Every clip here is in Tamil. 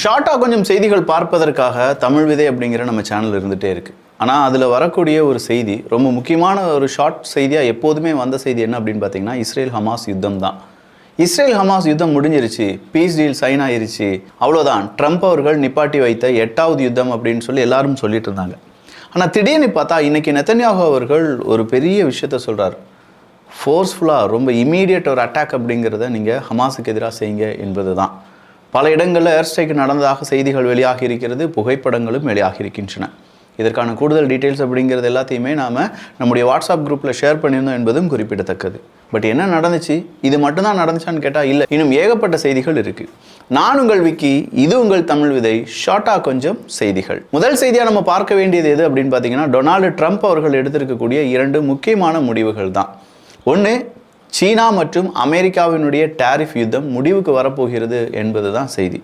ஷார்ட்டாக கொஞ்சம் செய்திகள் பார்ப்பதற்காக தமிழ் விதை அப்படிங்கிற நம்ம சேனல் இருந்துகிட்டே இருக்குது ஆனால் அதில் வரக்கூடிய ஒரு செய்தி ரொம்ப முக்கியமான ஒரு ஷார்ட் செய்தியாக எப்போதுமே வந்த செய்தி என்ன அப்படின்னு பார்த்தீங்கன்னா இஸ்ரேல் ஹமாஸ் யுத்தம் தான். இஸ்ரேல் ஹமாஸ் யுத்தம் முடிஞ்சிருச்சு பீஸ் டீல் சைன் ஆயிருச்சு அவ்வளோதான் ட்ரம்ப் அவர்கள் நிப்பாட்டி வைத்த எட்டாவது யுத்தம் அப்படின்னு சொல்லி எல்லாரும் சொல்லிட்டு இருந்தாங்க. ஆனால் திடீர்னு பார்த்தா இன்றைக்கி நெத்தன்யாகு அவர்கள் ஒரு பெரிய விஷயத்த சொல்கிறார் ஃபோர்ஸ்ஃபுல்லாக ரொம்ப இமீடியட் ஒரு அட்டாக் அப்படிங்கிறத நீங்கள் ஹமாஸுக்கு எதிராக செய்யுங்க என்பது தான் பல இடங்களில் ஏர் ஸ்ட்ரைக் நடந்ததாக செய்திகள் வெளியாகி இருக்கிறது புகைப்படங்களும் வெளியாகி இருக்கின்றன இதற்கான கூடுதல் டீட்டெயில்ஸ் அப்படிங்கிறது எல்லாத்தையுமே நாம் நம்முடைய வாட்ஸ்அப் குரூப்பில் ஷேர் பண்ணியிருந்தோம் என்பதும் குறிப்பிடத்தக்கது. பட் என்ன நடந்துச்சு? இது மட்டும்தான் நடந்துச்சான்னு கேட்டால் இல்லை. இன்னும் ஏகப்பட்ட செய்திகள் இருக்குது நான் உங்கள் விக்கி இது உங்கள் தமிழ் விதை ஷார்ட்டாக கொஞ்சம் செய்திகள். முதல் செய்தியாக நம்ம பார்க்க வேண்டியது எது அப்படின்னு பார்த்தீங்கன்னா டொனால்டு ட்ரம்ப் அவர்கள் எடுத்திருக்கக்கூடிய இரண்டு முக்கியமான முடிவுகள் தான். ஒன்று சீனா மற்றும் அமெரிக்காவினுடைய டாரிஃப் யுத்தம் முடிவுக்கு வரப்போகிறது என்பது தான் செய்தி.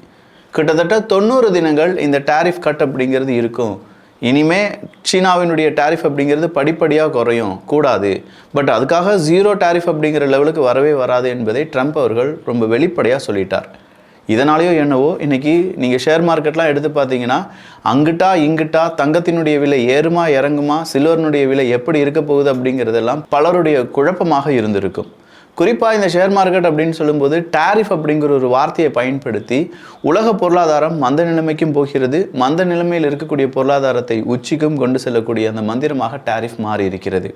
கிட்டத்தட்ட தொண்ணூறு தினங்கள் இந்த டாரிஃப் கட் அப்படிங்கிறது இருக்கும். இனிமே சீனாவினுடைய டாரிஃப் அப்படிங்கிறது படிப்படியாக குறையும் கூடாது. பட் அதுக்காக ஜீரோ டாரிஃப் அப்படிங்கிற லெவலுக்கு வரவே வராது என்பதை ட்ரம்ப் அவர்கள் ரொம்ப வெளிப்படையாக சொல்லிட்டார். இதனாலேயோ என்னவோ இன்றைக்கி நீங்கள் ஷேர் மார்க்கெட்லாம் எடுத்து பார்த்தீங்கன்னா அங்கிட்டா இங்கிட்டா தங்கத்தினுடைய விலை ஏறுமா இறங்குமா சில்வர்னுடைய விலை எப்படி இருக்க போகுது அப்படிங்கிறதெல்லாம் பலருடைய குழப்பமாக இருந்திருக்கும். குறிப்பாக இந்த ஷேர் மார்க்கெட் அப்படின்னு சொல்லும்போது டேரிஃப் அப்படிங்கிற ஒரு வார்த்தையை பயன்படுத்தி உலக பொருளாதாரம் மந்த நிலைமைக்கும் போகிறது மந்த நிலைமையில் இருக்கக்கூடிய பொருளாதாரத்தை உச்சிக்கும் கொண்டு செல்லக்கூடிய அந்த மந்திரமாக டேரிஃப் மாறி இருக்கிறது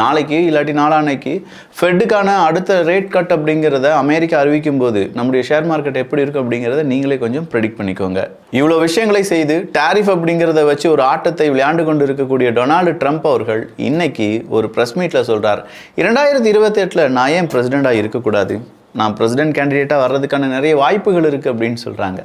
நாளைக்கு இல்லாட்டி நாளான்னைக்கு ஃபெட்டுக்கான அடுத்த ரேட் கட் அப்படிங்கிறத அமெரிக்கா அறிவிக்கும் போது நம்முடைய ஷேர் மார்க்கெட் எப்படி இருக்கும் அப்படிங்கிறத நீங்களே கொஞ்சம் ப்ரெடிக்ட் பண்ணிக்கோங்க. இவ்வளோ விஷயங்களை செய்து டேரிஃப் அப்படிங்கிறத வச்சு ஒரு ஆட்டத்தை விளையாண்டு கொண்டு இருக்கக்கூடிய டொனால்டு ட்ரம்ப் அவர்கள் இன்னைக்கு ஒரு ப்ரெஸ் மீட்டில் சொல்கிறார் இரண்டாயிரத்தி இருபத்தெட்டில் நான் ஏன் பிரசிடெண்ட்டாக இருக்கக்கூடாது? நான் பிரசிடென்ட் கேண்டிடேட்டாக வர்றதுக்கான நிறைய வாய்ப்புகள் இருக்குது அப்படின்னு சொல்கிறாங்க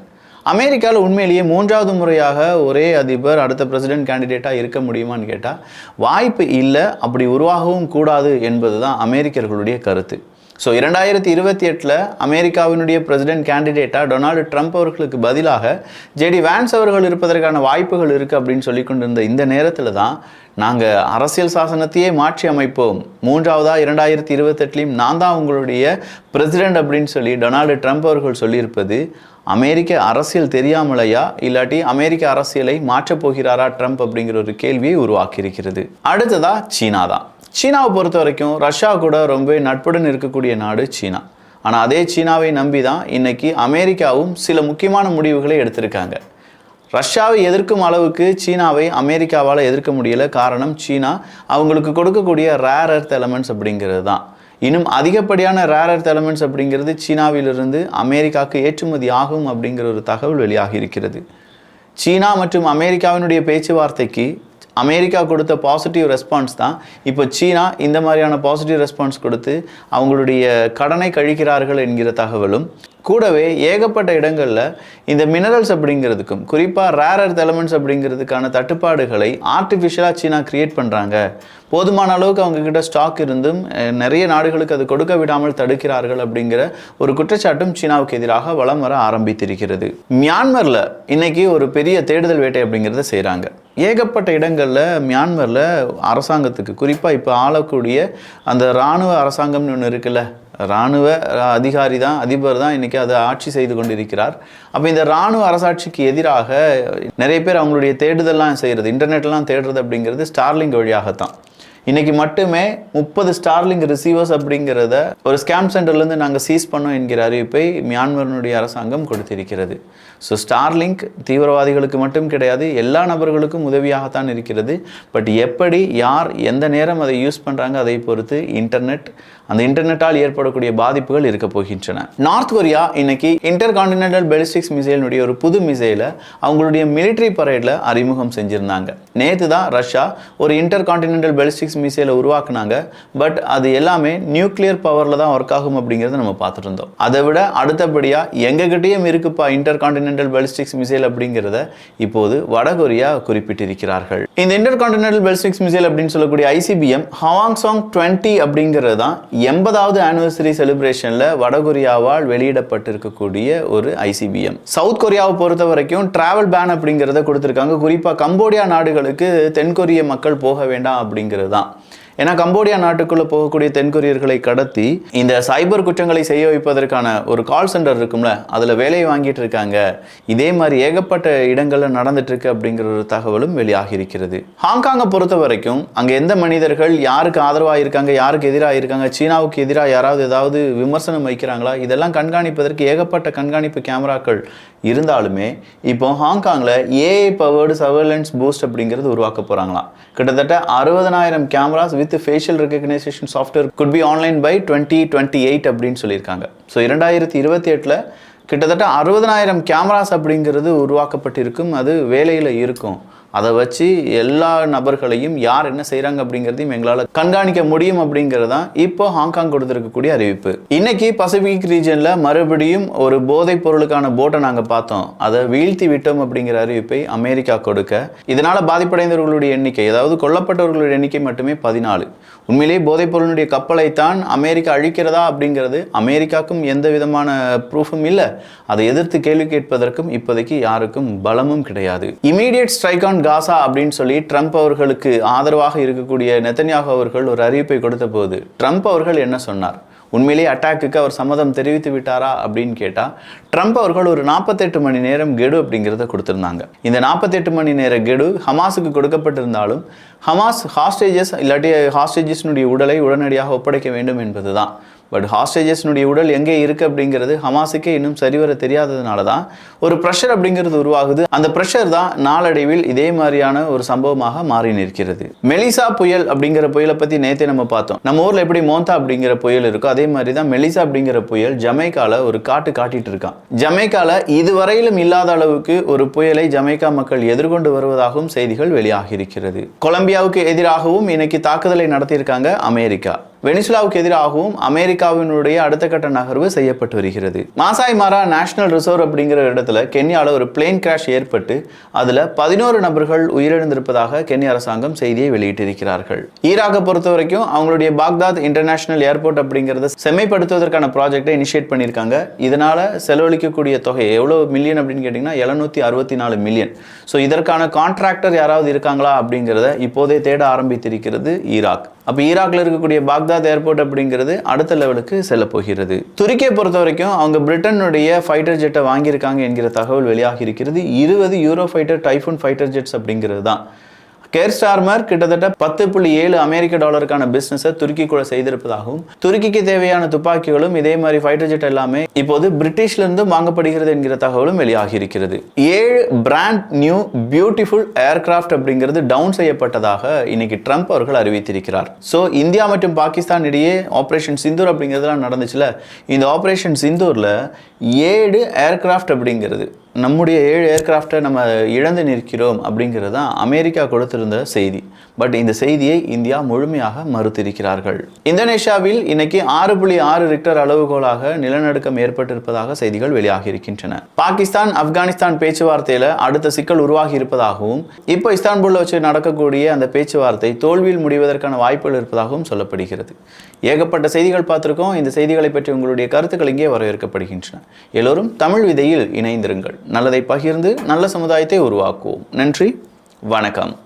அமெரிக்காவில் உண்மையிலேயே மூன்றாவது முறையாக ஒரே அதிபர் அடுத்த பிரசிடென்ட் கேண்டிடேட்டாக இருக்க முடியுமான்னு கேட்டால் வாய்ப்பு இல்லை அப்படி உருவாகவும் கூடாது என்பது தான் அமெரிக்கர்களுடைய கருத்து. ஸோ இரண்டாயிரத்தி இருபத்தி எட்டில் அமெரிக்காவினுடைய பிரசிடென்ட் கேண்டிடேட்டாக டொனால்டு ட்ரம்ப் அவர்களுக்கு பதிலாக ஜேடி வேன்ஸ் அவர்கள் இருப்பதற்கான வாய்ப்புகள் இருக்குது அப்படின்னு சொல்லி கொண்டிருந்த இந்த நேரத்தில் தான் நாங்கள் அரசியல் சாசனத்தையே மாற்றி அமைப்போம். மூன்றாவதாக இரண்டாயிரத்தி இருபத்தெட்டுலேயும் நான் தான் உங்களுடைய பிரசிடென்ட் அப்படின்னு சொல்லி டொனால்டு ட்ரம்ப் அவர்கள் சொல்லியிருப்பது அமெரிக்க அரசியல் தெரியாமலையா? இல்லாட்டி அமெரிக்க அரசியலை மாற்றப் போகிறாரா ட்ரம்ப் அப்படிங்கிற ஒரு கேள்வியை உருவாக்கியிருக்கிறது. அடுத்ததா சீனா தான். சீனாவை பொறுத்த வரைக்கும் ரஷ்யா கூட ரொம்பவே நட்புடன் இருக்கக்கூடிய நாடு சீனா. ஆனால் அதே சீனாவை நம்பி தான் இன்னைக்கு அமெரிக்காவும் சில முக்கியமான முடிவுகளை எடுத்திருக்காங்க. ரஷ்யாவை எதிர்க்கும் அளவுக்கு சீனாவை அமெரிக்காவால் எதிர்க்க முடியல. காரணம் சீனா அவங்களுக்கு கொடுக்கக்கூடிய ரேர் எர்த் எலமெண்ட்ஸ் அப்படிங்கிறது தான். இன்னும் அதிகப்படியான ரேர் எர்த் எலமெண்ட்ஸ் அப்படிங்கிறது சீனாவிலிருந்து அமெரிக்காவுக்கு ஏற்றுமதி ஆகும் அப்படிங்கிற ஒரு தகவல் வெளியாகி இருக்கிறது. சீனா மற்றும் அமெரிக்காவினுடைய பேச்சுவார்த்தைக்கு அமெரிக்கா கொடுத்த பாசிட்டிவ் ரெஸ்பான்ஸ் தான். இப்போ சீனா இந்த மாதிரியான பாசிட்டிவ் ரெஸ்பான்ஸ் கொடுத்து அவங்களுடைய கடனை கழிக்கிறார்கள் என்கிற தகவலும் கூடவே ஏகப்பட்ட இடங்களில் இந்த மினரல்ஸ் அப்படிங்கிறதுக்கும் குறிப்பாக ரேர் எர்த் எலமெண்ட்ஸ் அப்படிங்கிறதுக்கான தட்டுப்பாடுகளை ஆர்டிஃபிஷியலாக சீனா கிரியேட் பண்ணுறாங்க போதுமான அளவுக்கு அவங்கக்கிட்ட ஸ்டாக் இருந்தும் நிறைய நாடுகளுக்கு அது கொடுக்க விடாமல் தடுக்கிறார்கள் அப்படிங்கிற ஒரு குற்றச்சாட்டும் சீனாவுக்கு எதிராக வலம் வர ஆரம்பித்திருக்கிறது. மியான்மரில் இன்றைக்கி ஒரு பெரிய தேடுதல் வேட்டை அப்படிங்கிறத செய்கிறாங்க ஏகப்பட்ட இடங்களில் மியான்மரில் அரசாங்கத்துக்கு குறிப்பாக இப்போ ஆளக்கூடிய அந்த இராணுவ அரசாங்கம்னு ஒன்று இருக்குல்ல இராணுவ அதிகாரி தான் அதிபர் தான் இன்றைக்கி அதை ஆட்சி செய்து கொண்டிருக்கிறார். அப்போ இந்த இராணுவ அரசாட்சிக்கு எதிராக நிறைய பேர் அவங்களுடைய தேடுதல்லாம் செய்கிறது இன்டர்நெட்லாம் தேடுறது அப்படிங்கிறது ஸ்டார்லிங் வழியாகத்தான். இன்னைக்கு மட்டுமே முப்பது ஸ்டார்லிங் ரிசீவர்ஸ் அப்படிங்கிறத ஒரு ஸ்கேம் சென்டர்லேருந்து நாங்கள் சீஸ் பண்ணோம் என்கிற அறிவிப்பை மியான்மரனுடைய அரசாங்கம் கொடுத்திருக்கிறது. ஸோ ஸ்டார்லிங்க் தீவிரவாதிகளுக்கு மட்டும் கிடையாது எல்லா நபர்களுக்கும் உதவியாகத்தான் இருக்கிறது. பட் எப்படி யார் எந்த நேரம் அதை யூஸ் பண்ணுறாங்க அதை பொறுத்து இன்டர்நெட் அந்த இன்டர்நெட்டால் ஏற்படக்கூடிய பாதிப்புகள் இருக்க போகின்றன. நார்த் கொரியா இன்னைக்கு இன்டர் கான்டினென்டல் பெலிஸ்டிக்ஸ் மிசைலினுடைய ஒரு புது மிசைலை அவங்களுடைய மிலிட்ரி பரேடில் அறிமுகம் செஞ்சுருந்தாங்க. நேற்று தான் ரஷ்யா ஒரு இன்டர் கான்டினென்டல் பெலிஸ்டிக்ஸ் மிசைலை உருவாக்குனாங்க. பட் அது எல்லாமே நியூக்ளியர் பவரில் தான் ஒர்க் ஆகும் அப்படிங்கிறத நம்ம பார்த்துட்டு இருந்தோம் அதை விட அடுத்தபடியாக எங்ககிட்டயும் இருக்குப்பா இன்டர் கான்டினென்டல் பெலிஸ்டிக்ஸ் மிசைல் அப்படிங்கிறத இப்போது வடகொரியா குறிப்பிட்டிருக்கிறார்கள். இந்த இன்டர் கான்டினென்டல் பெலிஸ்டிக்ஸ் மிசைல் அப்படின்னு சொல்லக்கூடிய ஐசிபிஎம் ஹவாங் சாங் டுவெண்ட்டி அப்படிங்கிறது தான் எண்பதாவது ஆனிவர்சரி செலிப்ரேஷனில் வடகொரியாவால் வெளியிடப்பட்டிருக்கக்கூடிய ஒரு ஐசிபிஎம் சவுத் கொரியாவை பொறுத்த வரைக்கும் டிராவல் பேன் அப்படிங்கிறத கொடுத்துருக்காங்க. குறிப்பாக கம்போடியா நாடுகளுக்கு தென்கொரிய மக்கள் போக வேண்டாம் அப்படிங்கிறது தான். ஏன்னா கம்போடியா நாட்டுக்குள்ள போகக்கூடிய தென்கொரியர்களை கடத்தி இந்த சைபர் குற்றங்களை செய்ய வைப்பதற்கான ஒரு கால் சென்டர் இருக்கும்ல அதுல வேலையை வாங்கிட்டு இருக்காங்க. இதே மாதிரி ஏகப்பட்ட இடங்கள்ல நடந்துட்டு இருக்கு அப்படிங்கிற ஒரு தகவலும் வெளியாகி இருக்கிறது ஹாங்காங்கை பொறுத்த வரைக்கும் அங்க எந்த மனிதர்கள் யாருக்கு ஆதரவாக இருக்காங்க யாருக்கு எதிராக இருக்காங்க சீனாவுக்கு எதிராக யாராவது ஏதாவது விமர்சனம் வைக்கிறாங்களா? இதெல்லாம் கண்காணிப்பதற்கு ஏகப்பட்ட கண்காணிப்பு கேமராக்கள் இருந்தாலுமே இப்போ ஹாங்காங்கில் ஏஐ பவர்டு சர்வேலன்ஸ் பூஸ்ட் அப்படிங்கிறது உருவாக்க போகிறாங்களாம் கிட்டத்தட்ட அறுபதனாயிரம் cameras with facial recognition software could be online by twenty twenty eight அப்படின்னு சொல்லியிருக்காங்க. ஸோ இரண்டாயிரத்தி இருபத்தி எட்டில் கிட்டத்தட்ட அறுபதனாயிரம் கேமராஸ் அப்படிங்கிறது உருவாக்கப்பட்டிருக்கும். அது வேலையில் இருக்கும். அதை வச்சு எல்லா நபர்களையும் யார் என்ன செய்கிறாங்க அப்படிங்கிறதையும் எங்களால் கண்காணிக்க முடியும் அப்படிங்கிறது தான் இப்போ ஹாங்காங் கொடுத்துருக்கக்கூடிய அறிவிப்பு. இன்னைக்கு பசிபிக் ரீஜனில் மறுபடியும் ஒரு போதைப் பொருளுக்கான போட்டை நாங்கள் பார்த்தோம். அதை வீழ்த்தி விட்டோம் அப்படிங்கிற அறிவிப்பை அமெரிக்கா கொடுக்க. இதனால் பாதிப்படைந்தவர்களுடைய எண்ணிக்கை அதாவது கொல்லப்பட்டவர்களுடைய எண்ணிக்கை மட்டுமே பதினாலு. உண்மையிலேயே போதைப் பொருளுடைய கப்பலைத்தான் அமெரிக்கா அழிக்கிறதா அப்படிங்கிறது அமெரிக்காவுக்கும் எந்த விதமான ப்ரூஃபும் இல்லை. அதை எதிர்த்து கேள்வி கேட்பதற்கும் இப்போதைக்கு யாருக்கும் பலமும் கிடையாது. இமீடியட் ஸ்ட்ரைக் ஆன் காசா அப்படின்னு சொல்லி ட்ரம்ப் அவர்களுக்கு ஆதரவாக இருக்கக்கூடிய நெத்தன்யாகு அவர்கள் ஒரு அறிவிப்பை கொடுத்த போது ட்ரம்ப் அவர்கள் என்ன சொன்னார்? உண்மையிலேயே அட்டாக்குக்கு அவர் சம்மதம் தெரிவித்து விட்டாரா அப்படின்னு கேட்டால் ட்ரம்ப் அவர்கள் ஒரு நாற்பத்தெட்டு மணி நேரம் கெடு அப்படிங்கிறத கொடுத்துருந்தாங்க. இந்த நாற்பத்தெட்டு மணி நேர கெடு ஹமாஸுக்கு கொடுக்கப்பட்டிருந்தாலும் ஹமாஸ் ஹாஸ்டேஜஸ் இல்லாட்டி ஹாஸ்டேஜஸ்னுடைய உடலை உடனடியாக ஒப்படைக்க வேண்டும் என்பது தான் பட் ஹாஸ்டேஜஸ்னுடைய உடல் எங்கே இருக்குது அப்படிங்கிறது ஹமாஸுக்கே இன்னும் சரிவர தெரியாததுனால தான் ஒரு ப்ரெஷர் அப்படிங்கிறது உருவாகுது. அந்த ப்ரெஷர் தான் நாளடைவில் இதே மாதிரியான ஒரு சம்பவமாக மாறி நிற்கிறது. மெலிசா புயல் அப்படிங்கிற புயலை பற்றி நேற்றே நம்ம பார்த்தோம். நம்ம ஊரில் எப்படி மோந்தா அப்படிங்கிற புயல் இருக்கோ அதே மாதிரி தான் மெலிசா அப்படிங்கிற புயல் ஜமைக்கால ஒரு காட்டு காட்டிட்டு இருக்கான். ஜமைக்கால இதுவரையிலும் இல்லாத அளவுக்கு ஒரு புயலை ஜமைக்கா மக்கள் எதிர்கொண்டு வருவதாகவும் செய்திகள் வெளியாகி இருக்கிறது கொலம்பியாவுக்கு எதிராகவும் இன்னைக்கு தாக்குதலை நடத்தியிருக்காங்க அமெரிக்கா. வெனிசுலாவுக்கு எதிராகவும் அமெரிக்காவினுடைய அடுத்த கட்ட நகர்வு செய்யப்பட்டு வருகிறது. மாசாய் மாரா நேஷனல் ரிசர்வ் அப்படிங்கிற இடத்துல கென்யாவில் ஒரு பிளேன் கிராஷ் ஏற்பட்டு அதில் பதினோரு நபர்கள் உயிரிழந்திருப்பதாக கென்யா அரசாங்கம் செய்தியை வெளியிட்டிருக்கிறார்கள். ஈராக்கை பொறுத்த வரைக்கும் அவங்களுடைய பாக்தாத் இன்டர்நேஷனல் ஏர்போர்ட் அப்படிங்கிறத செம்மைப்படுத்துவதற்கான ப்ராஜெக்டை இனிஷியேட் பண்ணியிருக்காங்க. இதனால் செலவழிக்கக்கூடிய தொகை எவ்வளோ மில்லியன் அப்படின்னு கேட்டிங்கன்னா எழுநூத்தி அறுபத்தி நாலு மில்லியன் ஸோ இதற்கான கான்ட்ராக்டர் யாராவது இருக்காங்களா அப்படிங்கிறத இப்போதே தேட ஆரம்பித்திருக்கிறது ஈராக். அப்போ ஈராக்ல இருக்கக்கூடிய பாக்தாத் ஏர்போர்ட் அப்படிங்கிறது அடுத்த லெவலுக்கு செல்ல போகிறது. துருக்கியை பொறுத்த வரைக்கும் அவங்க பிரிட்டனுடைய ஃபைட்டர் ஜெட்டை வாங்கியிருக்காங்க என்கிற தகவல் வெளியாகி இருக்கிறது. இருபது Eurofighter typhoon fighter jets அப்படிங்கிறது தான். கேர் ஸ்டார்மர் கிட்டத்தட்ட பத்து புள்ளி ஏழு அமெரிக்க டாலருக்கான பிசினஸை துருக்கிக்குள்ள செய்திருப்பதாகவும் துருக்கிக்கு தேவையான துப்பாக்கிகளும் இதே மாதிரி ஃபைட்டர் ஜெட் எல்லாமே இப்போது பிரிட்டிஷ்ல இருந்து வாங்கப்படுகிறது என்கிற தகவலும் வெளியாகி இருக்கிறது ஏழு பிராண்ட் நியூ பியூட்டிஃபுல் ஏர்கிராஃப்ட் அப்படிங்கிறது டவுன் செய்யப்பட்டதாக இன்னைக்கு ட்ரம்ப் அவர்கள் அறிவித்திருக்கிறார். ஸோ இந்தியா மற்றும் பாகிஸ்தான் இடையே ஆபரேஷன் சிந்தூர் அப்படிங்கிறதுலாம் நடந்துச்சுல? இந்த ஆபரேஷன் சிந்தூர்ல ஏழு ஏர்க்ராஃப்ட் அப்படிங்கிறது நம்முடைய ஏழு ஏர்க்ராஃப்டை நம்ம இழந்து நிற்கிறோம் அப்படிங்கிறது தான் அமெரிக்கா கொடுத்திருந்த செய்தி. பட் இந்த செய்தியை இந்தியா முழுமையாக மறுத்திருக்கிறார்கள். இந்தோனேஷியாவில் இன்னைக்கு ஆறு புள்ளி ஆறு ரிக்டர் அளவுகோலாக நிலநடுக்கம் ஏற்பட்டிருப்பதாக செய்திகள் வெளியாகி இருக்கின்றன. பாகிஸ்தான் ஆப்கானிஸ்தான் பேச்சுவார்த்தையில் அடுத்த சிக்கல் உருவாகி இருப்பதாகவும் இப்போ இஸ்தான்புல்ல வச்சு நடக்கக்கூடிய அந்த பேச்சுவார்த்தை தோல்வியில் முடிவதற்கான வாய்ப்புகள் இருப்பதாகவும் சொல்லப்படுகிறது. ஏகப்பட்ட செய்திகள் பார்த்துருக்கோம். இந்த செய்திகளை பற்றி உங்களுடைய கருத்துக்கள் இங்கே வரவேற்கப்படுகின்றன. எல்லோரும் தமிழ் விதையில் இணைந்திருங்கள். நல்லதை பகிர்ந்து நல்ல சமுதாயத்தை உருவாக்குவோம். நன்றி. வணக்கம்.